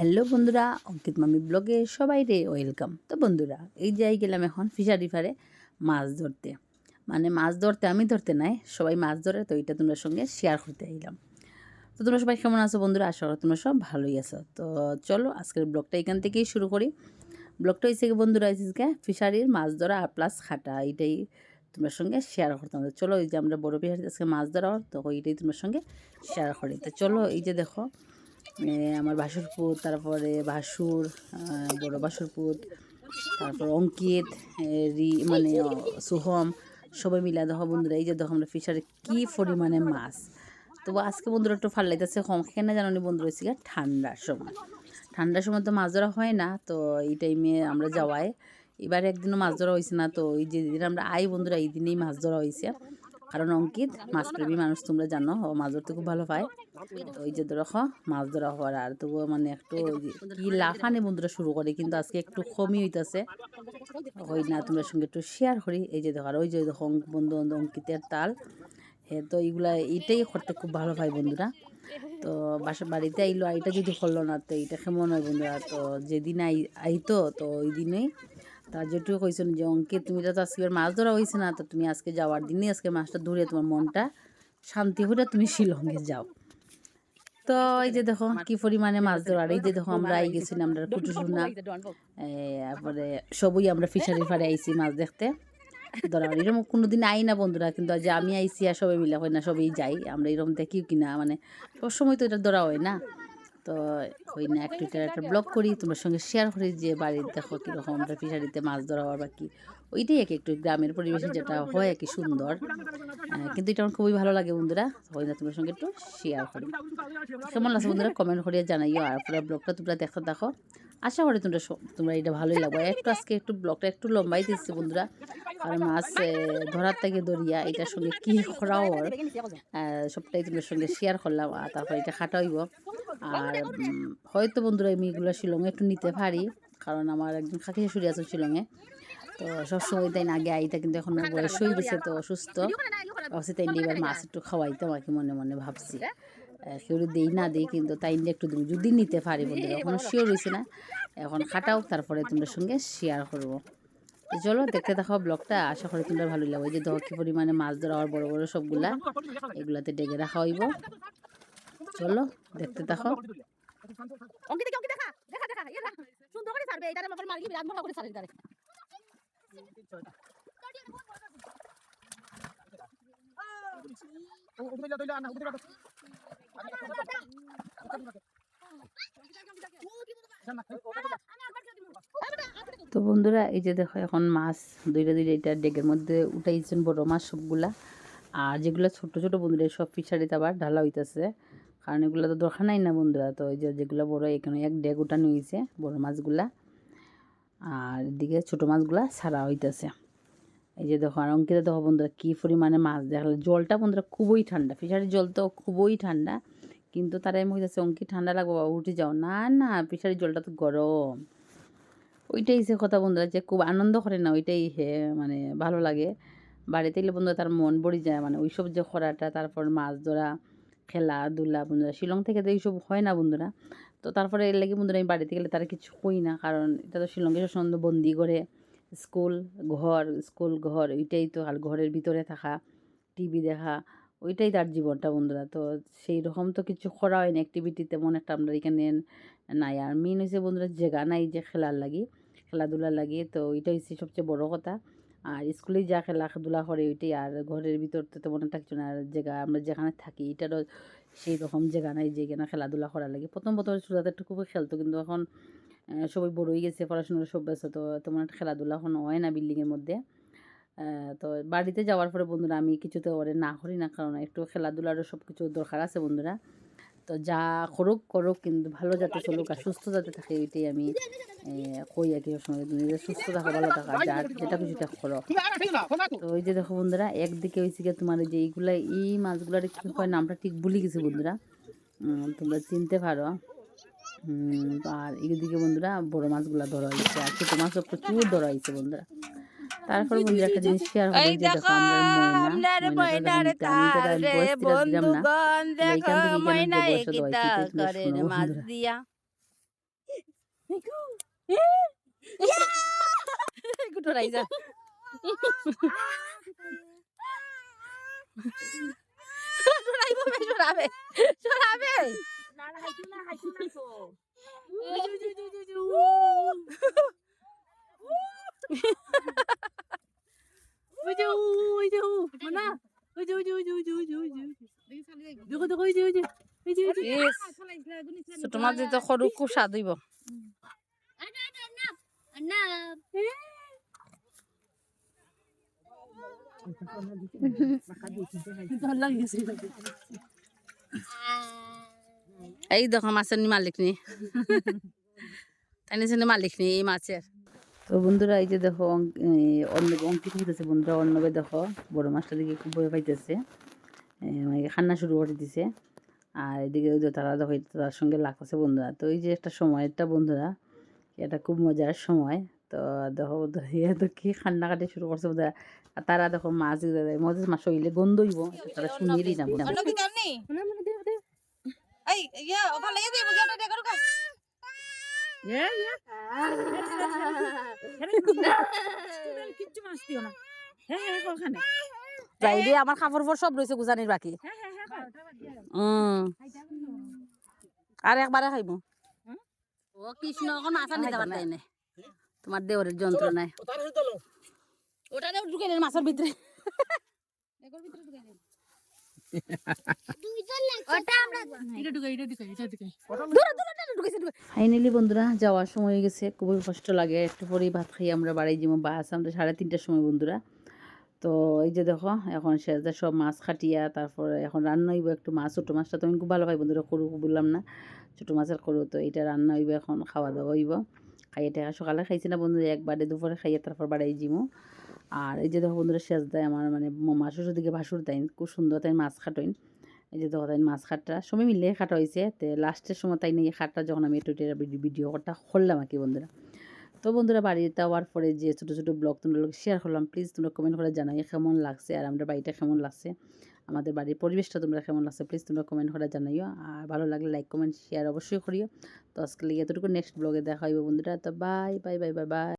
Hello বন্ধুরা, অঙ্কিত মামি ব্লগে সবাই রে ওয়েলকাম। তো বন্ধুরা, এই যাই গেলাম এখন ফিশারি ফারে মাছ ধরতে। মানে মাছ ধরতে আমি ধরতে নাই, সবাই মাছ ধরে, তো এটা তোমার সঙ্গে শেয়ার করতে এলাম। তো তোমরা সবাই কেমন আছো বন্ধুরা? আশা করি তোমরা সব ভালোই আছো। তো চলো আজকের ব্লগটা এখান থেকেই শুরু করি। ব্লগটা হয়েছে বন্ধুরা হয়েছে ফিশারির মাছ ধরা আর প্লাস খাটা, এইটাই তোমার সঙ্গে শেয়ার করতাম চলো এই যে আমরা বড় ফিশারি আজকে মাছ ধরা, তো এইটাই তোমার সঙ্গে শেয়ার করি। তো চলো এই যে দেখো আমার ভাসুরপুত তারপরে ভাসুর বড় ভাসুরপুত তারপর অঙ্কিত রি মানে সুহম, সবাই মিলে দেখো বন্ধুরা, এই যে দেখো আমরা ফিশারে কী পরিমাণে মাছ। তো আজকে বন্ধুরা একটু ভালো লাগতেছে কেন জানি বন্ধুরা, হয়েছে গিয়ে ঠান্ডার সময়। ঠান্ডার সময় তো মাছ ধরা হয় না, তো এই টাইমে আমরা যাওয়ায়। এবার একদিনও মাছ ধরা হয়েছে না, তো এই যেদিন আমরা আই বন্ধুরা, এই দিনেই মাছ ধরা হয়েছে কারণ অঙ্কিত, মাছ মাছপ্রেমী মানুষ তোমরা জানো ও মাছ ধরতে খুব ভালো পায়। তো ওই যে দেখো মাছ ধরা হওয়ার আর, তবুও মানে একটু কি লাফানি বন্ধুরা শুরু করে, কিন্তু আজকে একটু কমই হইতাছে। ওই না, তোমার সঙ্গে একটু শেয়ার করি। এই যে দেখো আর ওই যে দেখো বন্ধু অঙ্কিতের তাল হ্যাঁ তো এইগুলা, এইটাই করতে খুব ভালো পায় বন্ধুরা। তো বাসা, বাড়িতে আইলো এটা যদি করল না, তো এটা কেমন হয় বন্ধুরা? তো যেদিন আই, আইতো, তো ওই দিনেই তার যেটুকু কইছেন যে অঙ্কিত, তুমি তো আজকে মাছ ধরা হয়েছে না, তো তুমি আজকে যাওয়ার দিনই আজকে মাছটা ধরে তোমার মনটা শান্তি হয়ে তুমি শিলংয়ে যাও। তো এই যে দেখো, কি পরিমাণে মাছ ধরার এই যে দেখো আমরা আই গেছিলাম আমরা কুটু সোনা তারপরে সবই আমরা ফিশারি ফারে আইছি মাছ দেখতে। ধরার এরকম কোনোদিন আই না বন্ধুরা, কিন্তু আজ আমি আইছি আর সবাই মিলে হয় না, সবাই যাই, আমরা এরকম দেখিও কিনা মানে সব সময় তো এটা ধরা হয় না। তো ওই না একটু এটা একটা ব্লগ করি, তোমার সঙ্গে শেয়ার করি যে বাড়ির দেখো কীরকম আমরা ফিশারিতে মাছ ধরা হওয়ার বা কি। ওইটাই এক একটু গ্রামের পরিবেশে যেটা হয় আর কি সুন্দর। কিন্তু এটা আমার খুবই ভালো লাগে বন্ধুরা, ওই না তোমার সঙ্গে একটু শেয়ার করি। কেমন লাগছে বন্ধুরা? কমেন্ট করিয়া জানাইও আর পুরো ব্লগটা তোমরা দেখো দেখো। আশা করি তোমরা তোমরা এটা ভালোই লাগবে। একটু আজকে একটু ব্লগটা একটু লম্বাই দিচ্ছি বন্ধুরা, কারণ মাছ ধরার থেকে দরিয়া, এটার সঙ্গে কী করা ওর সবটাই তোমার সঙ্গে শেয়ার করলাম, আর তারপর এটা খাটা হইব। আর হয়তো বন্ধুরা আমি এগুলো শিলংয়ে একটু নিতে পারি কারণ আমার একজন খাকি শাশুড়ি আছে শিলংয়ে। তো সবসময় তাই না আগে আইতা কিন্তু এখন বয়স হয়ে গেছে তো অসুস্থ। ভাবছি তাই এবার মাছ একটু খাওয়াইতাম আর কি মনে মনে ভাবছি। কেউ দেই না দেই কিন্তু তাই নিয়ে একটু দিন যদি নিতে পারি বন্ধুরা এখন শিওর হয়েছে না। এখন খাটাও তারপরে তোমাদের সঙ্গে শেয়ার করব। চলো দেখতে দেখো ব্লগটা আশা করি তোমরা ভালো লাগবে। যে দেখো কি পরিমাণে মাছ ধরা আর বড় বড় সবগুলা এগুলাতে ডেকে রাখা হইব। চলো দেখতে দেখো। অঙ্কিতা অঙ্কিতা দেখা দেখা দেখা সুন্দর করে ছাড়বে এটারে মকর মারলি বিরাট বড় করে ছাড়ে এটারে। তো বন্ধুরা এই যে দেখো এখন মাছ দুইটা দুইটা এটা ডেকের মধ্যে উঠাইছেন বড় মাছ সবগুলা। আর যেগুলো ছোট ছোট বন্ধুরা সব ফিশারিতে আবার ঢালা হইতেছে। কারণ এগুলো তো দরকার নাই না বন্ধুরা। তো ওই যে যেগুলো বড়, এখানে এক ডেগ উঠানো হয়েছে বড় মাছগুলা। আর এদিকে ছোট মাছগুলা ছাড়া হইতেছে। এই যে দেখো, আর অঙ্কিতা দেখো বন্ধুরা, কী পরিমাণে মাছ দেখলে। জলটা বন্ধুরা খুবই ঠান্ডা ফিশারির জল তো খুবই ঠান্ডা। কিন্তু তারা এমন হইতেছে, অঙ্কি, ঠান্ডা লাগবে বাবা, উঠে যাও। না না ফিশারির জলটা তো গরম। ওইটাই সে কথা বন্ধুরা, যে খুব আনন্দ করে না, ওইটাই হে মানে ভালো লাগে। বাড়িতে এলে বন্ধুরা তার মন ভরে যায় মানে ওইসব যে খরাটা, তারপর মাছ ধরা খেলাধুলা বন্ধুরা, শিলং থেকে তো এইসব হয় না বন্ধুরা। তো তারপরে এর লাগে বন্ধুরা আমি বাড়িতে গেলে তারা কিছু কই না, কারণ এটা তো শিলংয়ে সন্ধ্যে বন্দি করে। স্কুল ঘর স্কুল ঘর, ওইটাই তো, আর ঘরের ভিতরে থাকা টিভি দেখা, ওইটাই তার জীবনটা বন্ধুরা। তো সেই রকম তো কিছু করা হয় না অ্যাক্টিভিটি তেমন একটা আমরা এখানে নাই। আর মেন হয়েছে বন্ধুরা জায়গা নাই যে খেলার লাগি, খেলাধুলার লাগি, তো ওইটাই হচ্ছে সবচেয়ে বড় কথা। আর স্কুলেই যা খেলাধুলা করে ওইটাই। আর ঘরের ভিতর তো তেমন একটা কিছু না, আর জায়গা আমরা যেখানে থাকি, এটারও সেই রকম জায়গা নাই যে যেখানে খেলাধুলা করার লাগে। প্রথম প্রথম একটু খুবই খেলতো, কিন্তু এখন সবাই বড় হয়ে গেছে, পড়াশোনার সব ব্যস্ত তো তেমন একটা খেলাধুলা এখন হয় না বিল্ডিংয়ের মধ্যে। তো বাড়িতে যাওয়ার পরে বন্ধুরা, আমি কিছুতে ওরে না করি না, কারণ একটু খেলাধুলারও সব কিছু দরকার আছে বন্ধুরা। তো যা করুক করুক, কিন্তু ভালো যাতে চলুক আর সুস্থ যাতে থাকে এটাই আমি কই আর কি সবসময় নিজেদের সুস্থ থাকো, ভালো থাকা যা যেটা কিছু তা করো। তো ওই যে দেখো বন্ধুরা, একদিকে ওই গিয়ে তোমার যে এইগুলা, এই মাছগুলার কি হয় নামটা ঠিক ভুলে গেছি বন্ধুরা। তোমরা চিনতে পারো। আর এইদিকে বন্ধুরা, বড় মাছগুলা ধরা হয়েছে আর ছোটো মাছও প্রচুর ধরা হয়েছে বন্ধুরা। তারপর বন্ধুরা একটা জিনিস শেয়ার করি যে দেখো আমরা ময়না ময়নাটা যখন আমি তো তার বয়স দিলাম না বন্ধুগণ এইখান দেখো থেকে এখানে ময়না বসে একিতা দোয়াইছি, তোমরা করে শোনো মাছ বন্ধুরা। দিয়া গুটো রাইজা সরাইব বে সরাবে সরাবে ইস ছোট মাছ দিতে সরু খুব স্বাদ হইব এই দেখো মাছের নি মালিক নি তাই মালিক নি এই মাছের তো বন্ধুরা এই যে দেখো অং- এই অর্ণব অঙ্কিত হইতেছে বন্ধুরা অর্ণবে দেখো বড় মাছটা দিকে খুব ভয় পাইতেছে। মানে খান্না শুরু করে দিছে। আর এদিকে ওই যে তারা দেখো তার সঙ্গে লাগতেছে বন্ধুরা। তো এই যে একটা সময়টা বন্ধুরা এটা খুব মজার সময়। তো দেখো বন্ধুরা ইয়ে তো কি খান্না কাটে শুরু করছে বন্ধুরা। আর তারা দেখো মাছ মজা মাছ হইলে গন্ধ হইব তারা শুনিয়ে না বন্ধুরা। কিচ্ছু মাছ দিও না। হ্যাঁ হ্যাঁ ওখানে যাই দিয়ে আমার কাপড় ফোর সব রয়েছে গুজানির বাকি। হ্যাঁ হ্যাঁ হ্যাঁ আর একবারে খাইব। ও কৃষ্ণ এখন মাছ আনি যাবার তাই নাই তোমার দেওরের যন্ত্রণায়। ওটা ঢুকে দেন মাছের ভিতরে। ফাইনালি বন্ধুরা, যাওয়ার সময় হয়ে গেছে। খুবই কষ্ট লাগে। একটু পরেই ভাত খাই, আমরা বাড়ি যাব। বাস, আমরা সাড়ে তিনটার সময়, বন্ধুরা। তো এই যে দেখো, এখন শেষদা সব মাছ খাটিয়া, তারপরে এখন রান্না হইব একটু মাছ। ছোটো মাছটা তো আমি খুব ভালো পাই বন্ধুরা করু বললাম না। ছোটো মাছের করু তো এটা রান্না হইব এখন, খাওয়া দাওয়া হইব। খাইয়ে টাকা সকালে খাইছি না, বন্ধুরা, একবারে দুপুরে খাইয়ে তারপর বাড়াই জিমু আর এই যে দেখো বন্ধুরা শেষ দেয় আমার মানে মাছ শ্বশুর দিকে ভাসুর তাই খুব সুন্দর তাই মাছ খাটোইন। এই যে দেখো তাই মাছ খাটটা সময় মিলে খাটা হয়েছে। তো লাস্টের সময় তাই নিয়ে খাটটা যখন আমি একটু করটা করলাম আর কি বন্ধুরা। তো বন্ধুরা বাড়িতে আওয়ার পরে যে ছোটো ছোটো ব্লগ তোমরা লোক শেয়ার করলাম প্লিজ তোমরা কমেন্ট করে জানাই কেমন লাগছে আর আমাদের বাড়িটা কেমন লাগছে? আমাদের বাড়ির পরিবেশটা তোমরা কেমন লাগছে প্লিজ তোমরা কমেন্ট করে জানাইও। আর ভালো লাগলে লাইক কমেন্ট শেয়ার অবশ্যই করিও। তো আজকে এতটুকু নেক্সট ব্লগে দেখা হইব বন্ধুরা। তো bye bye bye bye bye